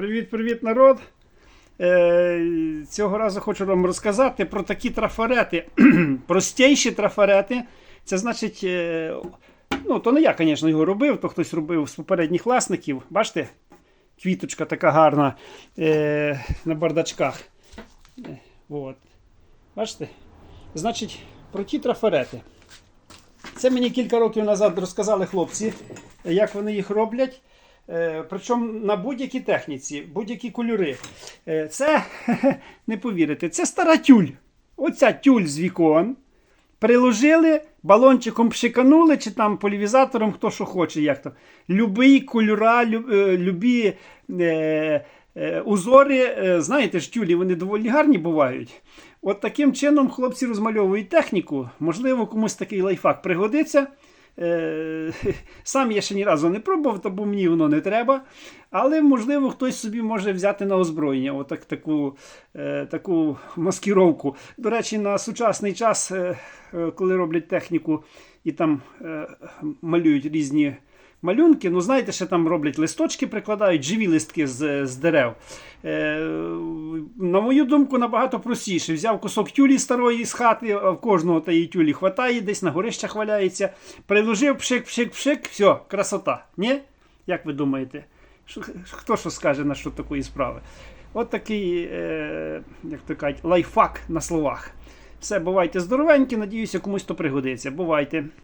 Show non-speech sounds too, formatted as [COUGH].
Привіт-привіт, народ! Е, цього разу хочу вам розказати про такі трафарети. [CLEARS THROAT] Простіші трафарети. Це значить, е, ну, то не я, звісно, його робив, то хтось робив з попередніх власників. Бачите? Квіточка така гарна е, на бардачках. От. Бачите? Значить, про ті трафарети. Це мені кілька років назад розказали хлопці, як вони їх роблять. Е, Причому на будь-якій техніці, будь-які кольори. Е, Це, [LAUGHS] не повірите, це стара тюль. Оця тюль з вікон. Приложили, балончиком пшиканули, чи там полівізатором, хто що хоче, як то. Любий кольора, е, любі е, е, узори. Знаєте ж, тюлі вони доволі гарні бувають. От таким чином хлопці розмальовують техніку. Можливо, комусь такий лайфхак пригодиться. Е, [LAUGHS] Сам я ще ні разу не пробував, тому мені воно не треба. Але, можливо, хтось собі може взяти на озброєння отак, таку, е, таку маскировку. До речі, на сучасний час, е, е, коли роблять техніку і там малюють різні малюнки, ну знаєте, ще там роблять листочки, прикладають живі листки з, з дерев. Е, на мою думку, набагато простіше. Взяв кусок тюлі старої з хати, в кожного тієї тюлі хватає, десь на горищах валяється. Приложив пшик, пшик, пшик, все, красота. Ні? Як ви думаєте? Хто що скаже на що такої справи? От такий, е, як то кажуть, лайфхак на словах. Все, бувайте здоровенькі, надіюся, комусь то пригодиться. Бувайте.